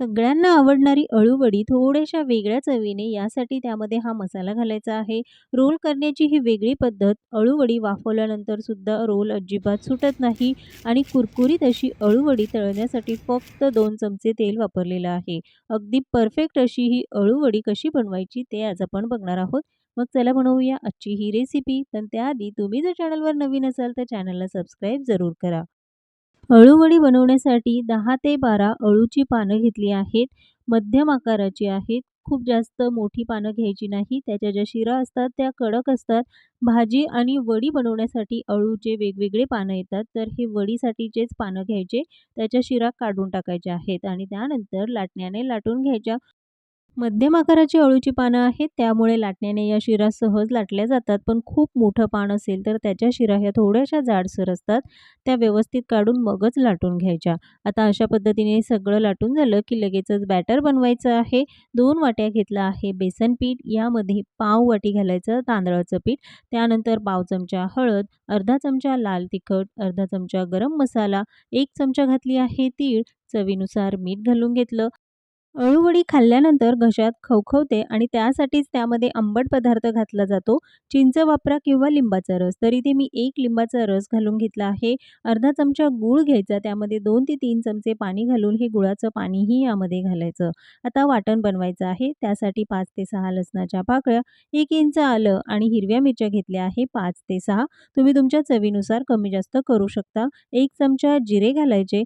सगळ्यांना आवडणारी अळूवडी थोड्याशा वेगळ्या चवीने यासाठी त्यामध्ये हा मसाला घालायचा आहे. रोल करण्याची ही वेगळी पद्धत. अळूवडी वाफवल्यानंतर सुद्धा रोल अजिबात सुटत नाही आणि कुरकुरीत अशी अळूवडी तळण्यासाठी फक्त दोन चमचे तेल वापरलेलं आहे. अगदी परफेक्ट अशी ही अळूवडी कशी बनवायची ते आज आपण बघणार आहोत. मग चला बनवूया आजची ही रेसिपी. पण त्याआधी तुम्ही जर चॅनलवर नवीन असाल तर चॅनलला सबस्क्राईब जरूर करा. अळूवडी बनवण्यासाठी दहा ते 12 अळूची पानं घेतली आहेत. मध्यम आकाराची आहेत. खूप जास्त मोठी पानं घ्यायची नाही. त्याच्या ज्या शिरा असतात त्या कडक असतात. भाजी आणि वडी बनवण्यासाठी अळूचे वेगवेगळे पानं येतात. तर हे वडीसाठीचेच पानं घ्यायचे. त्याच्या शिरा काढून टाकायच्या आहेत आणि त्यानंतर लाटण्याने लाटून घ्यायच्या. मध्यम आकाराची अळूची पानं आहेत त्यामुळे लाटण्याने या शिरा सहज लाटल्या जातात. पण खूप मोठं पान असेल तर त्याच्या शिरा ह्या थोड्याशा जाडसर असतात. त्या व्यवस्थित काढून मगच लाटून घ्यायच्या. आता अशा पद्धतीने सगळं लाटून झालं की लगेचच बॅटर बनवायचं आहे. दोन वाट्या घेतलं आहे बेसन पीठ. यामध्ये पाव वाटी घालायचं तांदळाचं पीठ. त्यानंतर पाव चमचा हळद, अर्धा चमचा लाल तिखट, अर्धा चमचा गरम मसाला, एक चमचा घातली आहे तीळ, चवीनुसार मीठ घालून घेतलं. अळूवडी खाल्ल्यानंतर घशात खवखवते आणि त्यासाठीच त्यामध्ये आंबट पदार्थ घातला जातो. चिंच वापरा किंवा लिंबाचा रस. तर इथे मी एक लिंबाचा रस घालून घेतला आहे. अर्धा चमचा गूळ घ्यायचा. त्यामध्ये दोन ते तीन चमचे पाणी घालून हे गुळाचं पाणीही यामध्ये घालायचं. आता वाटण बनवायचं आहे. त्यासाठी पाच ते सहा लसणाच्या पाकळ्या, एक इंच आलं आणि हिरव्या मिरच्या घेतल्या आहे पाच ते सहा तुम्ही तुमच्या चवीनुसार कमी जास्त करू शकता. एक चमचा जिरे घालायचे.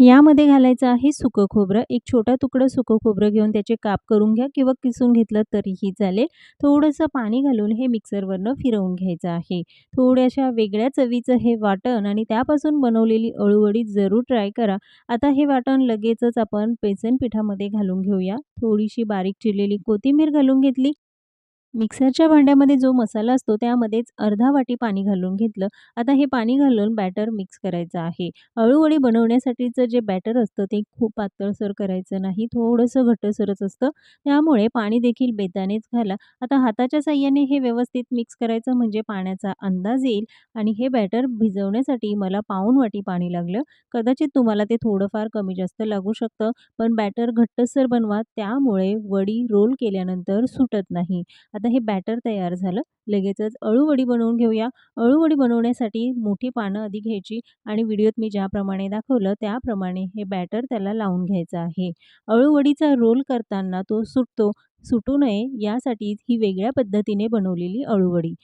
यामध्ये घालायचं आहे सुकं खोबरं. एक छोटा तुकडा सुकं खोबरं घेऊन त्याचे काप करून घ्या किंवा किसून घेतलं तरीही चालेल. थोडंसं पाणी घालून हे मिक्सरवरनं फिरवून घ्यायचं आहे. थोड्याशा वेगळ्या चवीचं हे वाटण आणि त्यापासून बनवलेली अळूवडी जरूर ट्राय करा. आता हे वाटण लगेचच आपण बेसन पिठामध्ये घालून घेऊया. थोडीशी बारीक चिरलेली कोथिंबीर घालून घेतली. मिक्सरच्या भांड्यामध्ये जो मसाला असतो त्यामध्येच अर्धा वाटी पाणी घालून घेतलं. आता हे पाणी घालून बॅटर मिक्स करायचं आहे. अळूवडी बनवण्यासाठीचं जे बॅटर असतं ते खूप पातळसर करायचं नाही. थोडंसं घट्टसरच असतं. त्यामुळे पाणी देखील बेतानेच घाला. आता हाताच्या साह्याने हे व्यवस्थित मिक्स करायचं म्हणजे पाण्याचा अंदाज येईल आणि हे बॅटर भिजवण्यासाठी मला पाऊन वाटी पाणी लागलं. कदाचित तुम्हाला ते थोडंफार कमी जास्त लागू शकतं. पण बॅटर घट्टसर बनवा त्यामुळे वडी रोल केल्यानंतर सुटत नाही. आता हे बॅटर तयार झालं. लगेचच अळूवडी बनवून घेऊया. अळूवडी बनवण्यासाठी मोठी पानं आधी घ्यायची आणि व्हिडिओत मी ज्याप्रमाणे दाखवलं त्याप्रमाणे हे बॅटर त्याला लावून घ्यायचं आहे. अळूवडीचा रोल करताना तो सुटतो, सुटू नये यासाठी ही वेगळ्या पद्धतीने बनवलेली अळूवडी.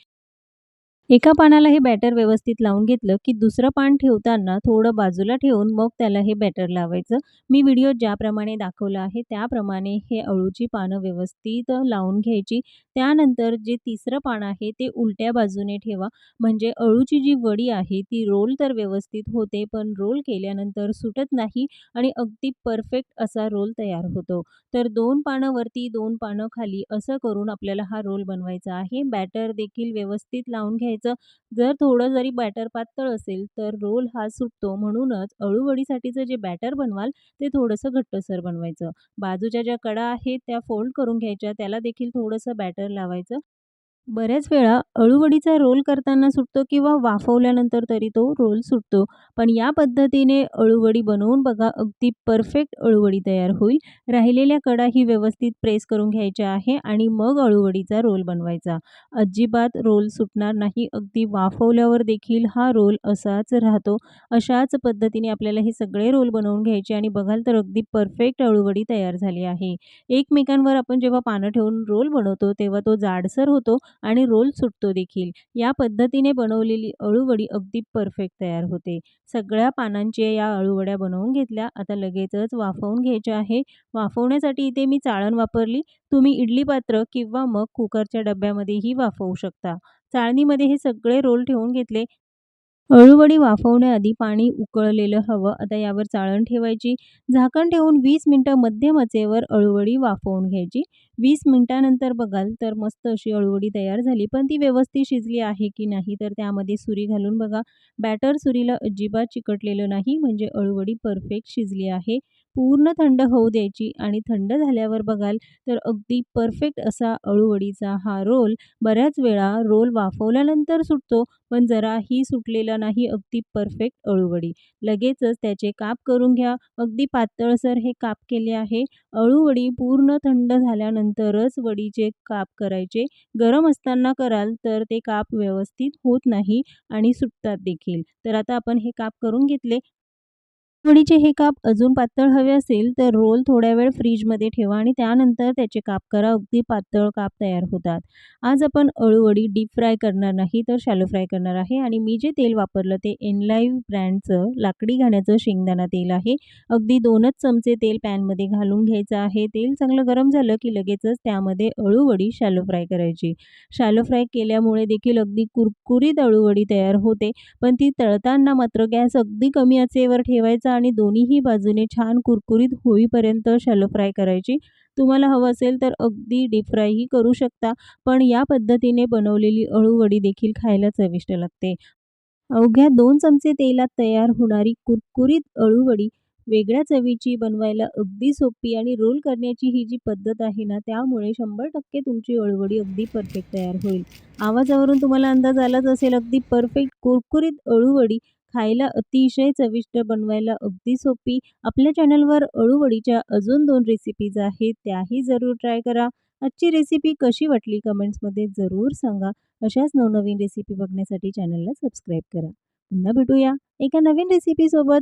एका पानाला हे बॅटर व्यवस्थित लावून घेतलं की दुसरं पान ठेवताना थोडं बाजूला ठेवून मग त्याला हे बॅटर लावायचं. मी व्हिडिओ ज्याप्रमाणे दाखवलं आहे त्याप्रमाणे हे अळूची पानं व्यवस्थित लावून घ्यायची. त्यानंतर जे तिसरं पान आहे ते उलट्या बाजूने ठेवा. म्हणजे अळूची जी वडी आहे ती रोल तर व्यवस्थित होते पण रोल केल्यानंतर सुटत नाही आणि अगदी परफेक्ट असा रोल तयार होतो. तर दोन पानं वरती दोन पानं खाली असं करून आपल्याला हा रोल बनवायचा आहे. बॅटर देखील व्यवस्थित लावून घ्यायचं. जर थोडं जरी बॅटर पातळ असेल तर रोल हा सुटतो. म्हणूनच अळूवडीसाठीचं जे बॅटर बनवाल ते थोडंसं घट्टसर बनवायचं. बाजूच्या ज्या कडा आहेत त्या फोल्ड करून घ्यायच्या. त्याला देखील थोडंसं बॅटर लावायचं. बऱ्याच वेळा अळूवडीचा रोल करताना सुटतो किंवा वाफवल्यानंतर तरी तो रोल सुटतो. पण या पद्धतीने अळूवडी बनवून बघा. अगदी परफेक्ट अळूवडी तयार होईल. राहिलेल्या कडा ही व्यवस्थित प्रेस करून घ्यायच्या आहे आणि मग अळूवडीचा रोल बनवायचा. अजिबात रोल सुटणार नाही. अगदी वाफवल्यावर देखील हा रोल असाच राहतो. अशाच पद्धतीने आपल्याला हे सगळे रोल बनवून घ्यायचे आणि बघाल तर अगदी परफेक्ट अळूवडी तयार झाली आहे. एकमेकांवर आपण जेव्हा पानं ठेवून रोल बनवतो तेव्हा तो जाडसर होतो आणि रोल सुटतो देखील. या पद्धतीने बनवलेली अळूवडी अगदी परफेक्ट तयार होते. सगळ्या पानांच्या या अळूवड्या बनवून घेतल्या. आता लगेचच वाफवून घ्यायच्या आहे. वाफवण्यासाठी इथे मी चाळण वापरली. तुम्ही इडली पात्र किंवा मग कुकरच्या डब्यामध्येही वाफवू शकता. चाळणीमध्ये हे सगळे रोल ठेवून घेतले. अळूवडी वाफवण्याआधी पाणी उकळलेलं हवं. आता यावर चाळण ठेवायची. झाकण ठेवून वीस मिनटं मध्यम आचेवर अळूवडी वाफवून घ्यायची. वीस मिनटानंतर बघाल तर मस्त अशी अळूवडी तयार झाली. पण ती व्यवस्थित शिजली आहे की नाही तर त्यामध्ये सुरी घालून बघा. बॅटर सुरीला अजिबात चिकटलेलं नाही म्हणजे अळूवडी परफेक्ट शिजली आहे. पूर्ण थंड होऊ द्यायची आणि थंड झाल्यावर बघाल तर अगदी परफेक्ट असा अळूवडीचा हा रोल बऱ्याच वेळा रोल वाफवल्यानंतर सुटतो, पण जराही सुटलेला नाही अगदी परफेक्ट अळूवडी. लगेचच त्याचे काप करून घ्या. अगदी पातळसर हे काप केले आहे. अळूवडी पूर्ण थंड झाल्यानंतरच वडीचे काप करायचे. गरम असताना कराल तर ते काप व्यवस्थित होत नाही आणि सुटतात देखील. तर आता आपण हे काप करून घेतले. वडीचे हे काप अजून पातळ हवे असेल तर रोल थोड्या वेळ फ्रीजमध्ये ठेवा आणि त्यानंतर त्याचे काप करा. अगदी पातळ काप तयार होतात. आज आपण अळूवडी डीप फ्राय करणार नाही तर शॅलो फ्राय करणार आहे आणि मी जे तेल वापरलं ते एनलाईव्ह ब्रँडचं लाकडी घाण्याचं शेंगदाणा तेल आहे. अगदी दोनच चमचे तेल पॅनमध्ये घालून घ्यायचं आहे. तेल चांगलं गरम झालं की लगेचच त्यामध्ये अळूवडी शॅलो फ्राय करायची. शॅलो फ्राय केल्यामुळे देखील अगदी कुरकुरीत अळूवडी तयार होते. पण ती तळताना मात्र गॅस अगदी कमी आचेवर ठेवायचा आणि दोन्हीही बाजूने छान कुरकुरीत होईपर्यंत शॅलो फ्राय करायची. तुम्हाला हवं असेल तर अगदी डीप फ्रायही करू शकता. पण या पद्धतीने बनवलेली अळूवडी देखील खायला चविष्ट लागते. अवघ्या दोन चमचे तेलात तयार होणारी कुरकुरीत अळूवडी वेगळ्या चवीची, बनवायला अगदी सोपी आणि रोल करण्याची ही जी पद्धत आहे ना, त्यामुळे 100% तुमची अळूवडी अगदी परफेक्ट तयार होईल. आवाजावरून तुम्हाला अंदाज आलाच असेल अगदी परफेक्ट कुरकुरीत अळूवडी खायला अतिशय चविष्ट, बनवायला अगदी सोपी. आपल्या चॅनलवर अळूवडीच्या अजून दोन रेसिपीज आहेत. त्याही जरूर ट्राय करा. आजची रेसिपी कशी वाटली कमेंट्समध्ये जरूर सांगा. अशाच नवनवीन रेसिपी बघण्यासाठी चॅनलला सबस्क्राईब करा. पुन्हा भेटूया एका नवीन रेसिपीसोबत.